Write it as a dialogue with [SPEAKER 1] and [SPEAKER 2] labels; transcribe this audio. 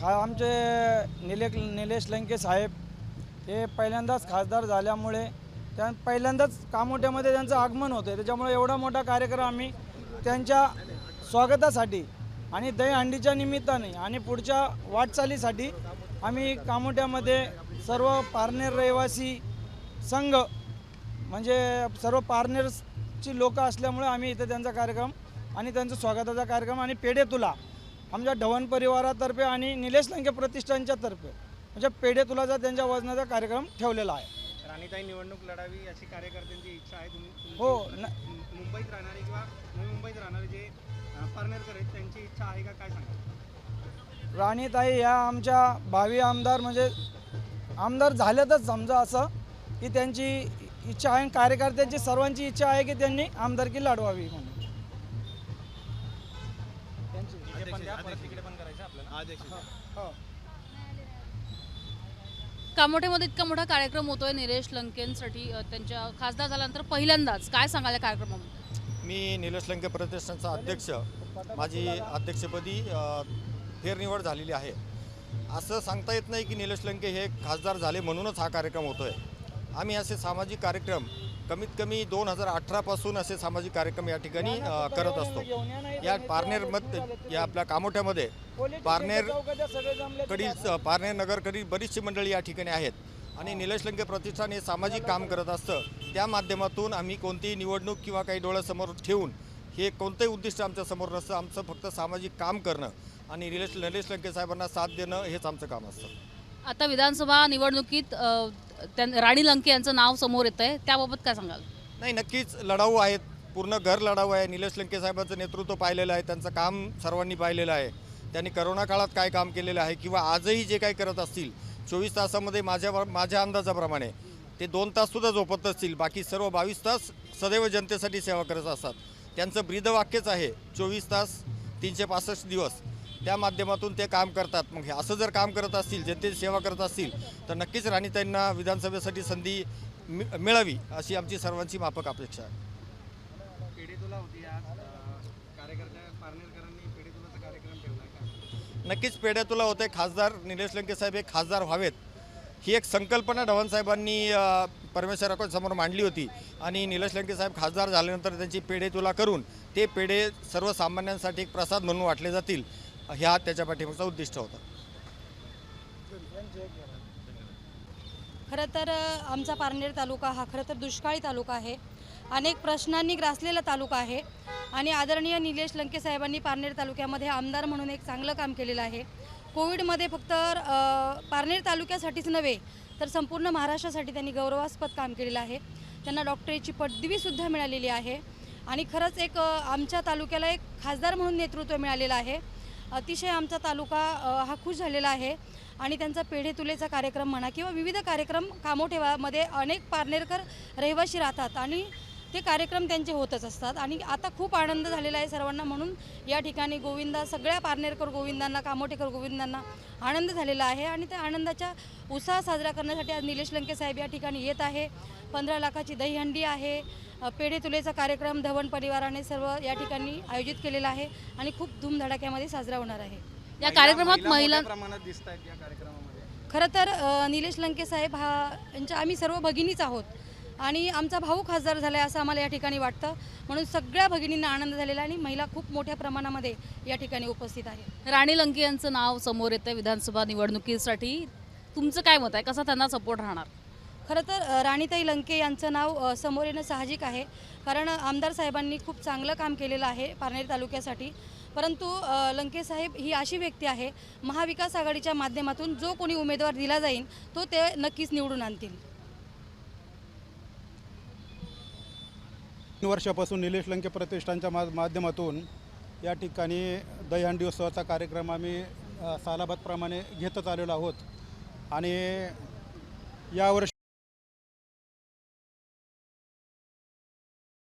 [SPEAKER 1] खा आमचे निलेक निलेश लंके साहेब हे पहिल्यांदाच खासदार झाल्यामुळे त्या पहिल्यांदाच कामोट्यामध्ये त्यांचं आगमन होतं त्याच्यामुळे एवढा मोठा कार्यक्रम आम्ही त्यांच्या स्वागतासाठी आणि दहीहंडीच्या निमित्ताने आणि पुढच्या वाटचालीसाठी आम्ही कामोट्यामध्ये सर्व पारनेर रहिवासी संघ म्हणजे सर्व पारनेरची लोकं असल्यामुळे आम्ही इथं त्यांचा कार्यक्रम आणि त्यांचा स्वागताचा कार्यक्रम आणि पेढे तुला आमच्या ढवण परिवारातर्फे आणि निलेश लंके प्रतिष्ठानच्या तर्फे म्हणजे पेढे तुलाचा त्यांच्या वजनाचा कार्यक्रम ठेवलेला आहे.
[SPEAKER 2] राणीताई निवडणूक लढावी अशी कार्यकर्त्यांची इच्छा आहे. तुम्ही
[SPEAKER 1] हो,
[SPEAKER 2] मुंबईत राहणारे किंवा नवी मुंबईत राहणारे जे पारनेरकर आहेत त्यांची इच्छा आहे का? काय सांगा
[SPEAKER 1] राणीताई ह्या आमच्या भावी आमदार म्हणजे आमदार झाल्यातच समजा असं की त्यांची इच्छा आहे कार्यकर्त्यांची सर्वांची इच्छा आहे की त्यांनी आमदारकी लढवावी म्हणून.
[SPEAKER 3] कामोठ्यामध्ये इतका मोठा कार्यक्रम होतोय निलेश लंकेंसाठी. त्यांच्या खासदार झाल्यानंतर पहिल्यांदाच काय सांगाल या कार्यक्रमामध्ये?
[SPEAKER 4] मी निलेश लंके प्रतिष्ठानचा अध्यक्ष माझी अध्यक्षपदी अ, फेरनिवड झालेली आहे. असं सांगता येत नाही की निलेश लंके हे खासदार झाले म्हणूनच हा कार्यक्रम होतो आहे आम्ही असे सामाजिक कार्यक्रम कमीत कमी दोन हजार अठरापासून असे सामाजिक कार्यक्रम या ठिकाणी करत असतो. या पारनेरमध्ये या आपल्या कामोठ्यामध्ये पारनेर कडील पारनेर नगरकडील बरीचशी मंडळी या ठिकाणी आहेत. आणि निलेश लंके प्रतिष्ठान हे सामाजिक काम करत असतं. त्या माध्यमातून आम्ही कोणतीही निवडणूक किंवा काही डोळ्यासमोर ठेवून हे कोणतंही उद्दिष्ट आमच्यासमोर नसतं. आमचं फक्त सामाजिक काम करणं आणि निलेश निलेश लंके साहेबांना साथ देणं हेच आमचं काम असतं.
[SPEAKER 3] आता विधानसभा निवडणुकीत त्यां- राणी लंके यांचं नाव समोर येत आहे त्याबाबत काय सांगाल?
[SPEAKER 4] नाही नक्कीच लढाऊ आहेत. पूर्ण घर लढाऊ आहे. निलेश लंके साहेबांचं नेतृत्व पाहिलेलं आहे. त्यांचं काम सर्वांनी पाहिलेलं आहे. त्यांनी करोना काळात काय काम केलेलं आहे किंवा आजही जे काही करत असतील चोवीस तासामध्ये माझ्या माझ्या अंदाजाप्रमाणे ते दोन ताससुद्धा झोपत असतील बाकी सर्व बावीस तास सदैव जनतेसाठी सेवा करत असतात. त्यांचं ब्रीदवाक्यच आहे चोवीस तास तीनशे पासष्ट दिवस. त्या माध्यमातून ते काम करतात. मग हे असं जर काम करत असतील जनतेची सेवा करत असतील तर नक्कीच राणीताईंना विधानसभेसाठी संधी मि मिळावी अशी आमची सर्वांची माफक अपेक्षा आहे. नक्कीच पेढ्या तुला होते. खासदार निलेश लंके साहेब हे खासदार व्हावेत. ही एक संकल्पना ढवण साहेबांनी अ, परमेश्वरासमोर मांडली होती. आणि निलेश लंके साहेब खासदार झाल्यानंतर त्यांची पेढे तुला करून ते पेढे सर्वसामान्यांसाठी एक प्रसाद म्हणून वाटले जातील. ह्या त्याच्या पाठीमागचं उद्दिष्ट होतं.
[SPEAKER 5] खरं तर आमचा पारनेर तालुका हा खरं तर दुष्काळी तालुका आहे. अनेक प्रश्नांनी ग्रासलेला तालुका आहे आणि आदरणीय निलेश लंके साहेबांनी पारनेर तालुक्यामध्ये आमदार म्हणून एक चांगलं काम केलेलं आहे. कोविडमध्ये फक्त पारनेर तालुक्यासाठीच नव्हे तर संपूर्ण महाराष्ट्रासाठी त्यांनी गौरवास्पद काम केलेलं आहे. त्यांना डॉक्टरीची पदवीसुद्धा मिळालेली आहे आणि खरंच एक आमच्या तालुक्याला एक खासदार म्हणून नेतृत्व मिळालेलं आहे. अतिशय आमचा तालुका हा खुश झालेला आहे. आणि त्यांचा पेढे तुलेचा कार्यक्रम म्हणा किंवा विविध कार्यक्रम कामोठेवामध्ये अनेक पारनेरकर रहिवाशी राहतात आणि ते कार्यक्रम त्यांचे होतच असतात. आणि आता खूप आनंद झालेला आहे सर्वांना म्हणून. या ठिकाणी गोविंदा सगळ्या पारनेरकर गोविंदांना कामोठेकर गोविंदांना आनंद झालेला आहे. आणि त्या आनंदाच्या उत्साह साजरा करण्यासाठी आज निलेश लंके साहेब या ठिकाणी येत आहे. पंधरा लाखाची दहीहंडी आहे. पेढे तुलेचा कार्यक्रम धवन परिवाराने सर्व या ठिकाणी आयोजित केलेला आहे आणि खूप धूमधडाक्यामध्ये साजरा होणार आहे.
[SPEAKER 3] या कार्यक्रमात महिला
[SPEAKER 2] मोठ्या प्रमाणात दिसत आहेत या कार्यक्रमामध्ये.
[SPEAKER 5] खरं तर निलेश लंके साहेब हा यांच्या आम्ही सर्व भगिनीच आहोत आणि आमचा भाऊ खासदार झाला आहे असं आम्हाला या ठिकाणी वाटतं. म्हणून सगळ्या भगिनींना आनंद झालेला आणि महिला खूप मोठ्या प्रमाणामध्ये या ठिकाणी उपस्थित आहे.
[SPEAKER 3] राणी लंके यांचं नाव समोर येतं विधानसभा निवडणुकीसाठी. तुमचं काय मत आहे? कसा त्यांना सपोर्ट राहणार?
[SPEAKER 5] खरं तर राणीताई लंके यांचं नाव समोर येणं साहजिक आहे. कारण आमदार साहेबांनी खूप चांगलं काम केलेलं आहे पारनेर तालुक्यासाठी. परंतु लंकेसाहेब लंके साहेब ही अशी व्यक्ती आहे महाविकास आघाडीच्या माध्यमातून जो कोणी उमेदवार दिला जाईल तो ते नक्कीच निवडून आणतील.
[SPEAKER 6] तीन वर्षापासून निलेश लंके प्रतिष्ठानच्या मा माध्यमातून या ठिकाणी दहीहंडी उत्सवाचा कार्यक्रम आम्ही सालाबादप्रमाणे घेतच आलेलो आहोत. आणि यावर्षी